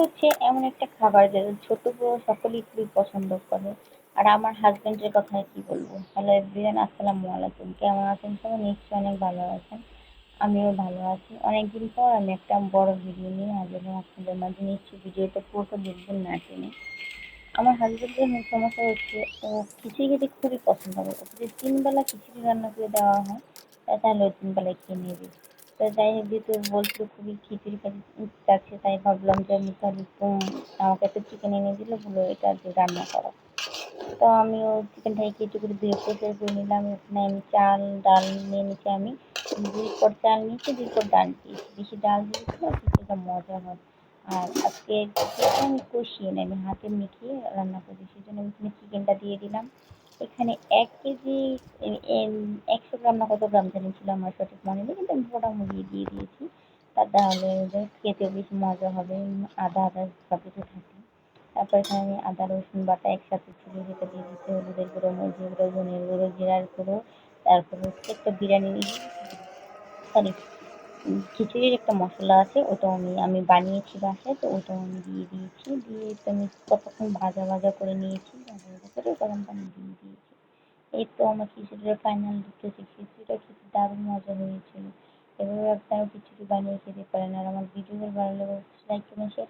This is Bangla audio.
হচ্ছে এমন একটা খাবার যেটা ছোট বড় সকলেই খুবই পছন্দ করে। আর আমার হাজবেন্ডের কথা কি বলব? হ্যালো এভরিওয়ান আসসালামু আলাইকুম। কেমন আছেন সবাই? নিশ্চয়ই অনেক ভালো আছেন। আমিও ভালো আছি। অনেকদিন পর আমি একটা বড় ভিডিও নিয়ে হাজির আপনাদের মাঝে। নিশ্চয়ই ভিডিওটা পুরোটা দেখবেন না টেনে। আমার হাজবেন্ডের মেন সমস্যা হচ্ছে, ও খিচুড়ি খেতে খুবই পছন্দ করে। ওকে যদি তিন বেলা খিচুড়ি রান্না করে দেওয়া হয় তাহলে ওই তিন বেলায় খেয়ে নেবে। তো যাই হোক যেহেতু বলছিল খুবই খিচুড়ি খেতে চাচ্ছে তাই ভাবলাম যে আমি তাহলে আমাকে একটু চিকেন এনে দিলে, বলো এটা দিয়ে রান্না করো। তো আমিও চিকেনটাকে কেটে করে ধুয়ে পরিষ্কার করে নিলাম। এখানে আমি চাল, ডাল নিয়ে নিচ্ছি আমি। দুই পট চাল নিয়েছি, দুই পট ডাল দিয়েছি বেশি ডাল দিয়েছি না খিচুড়িটা মজা হয়। আর আজকে আমি কষিয়ে নিই আমি হাতে মেখিয়ে রান্না করি সেই জন্য আমি চিকেনটা দিয়ে দিলাম। এখানে এক কেজি একশো গ্রাম না কত গ্রাম জানি ছিল আমার সঠিক মনে নেই, কিন্তু আমি মোটামুটি দিয়ে দিয়েছি। তাহলে খেতেও বেশি মজা হবে, আদা আদা সব কিছু থাকে। তারপর এখানে আমি আদা, রসুন বাটা একসাথে ছিল, যেটা দিয়ে দিচ্ছি হলুদের গুঁড়ো, মরিচের গুঁড়ো ধনের গুঁড়ো, জিরার গুঁড়ো, তারপর হচ্ছে একটা বিরিয়ানি সরি খিচুড়ির একটা মশলা আছে ওটাও আমি আমি বানিয়েছি বাসায়, তো ওটাও আমি দিয়ে দিয়েছি, দিয়ে তো আমি কতক্ষণ ভাজা ভাজা করে নিয়েছি করে গরম পানি দিয়ে দিয়েছি। এই তো আমার খিচুড়িটা ফাইনাল দেখতেছি খিচুড়িটা খেতে দারুণ মজা হয়েছিল। এভাবে আপনারা খিচুড়ি বানিয়ে খেতে পারেন। আর আমার ভিডিওগুলো ভালো লাগলে লাইক কমেন্ট শেয়ার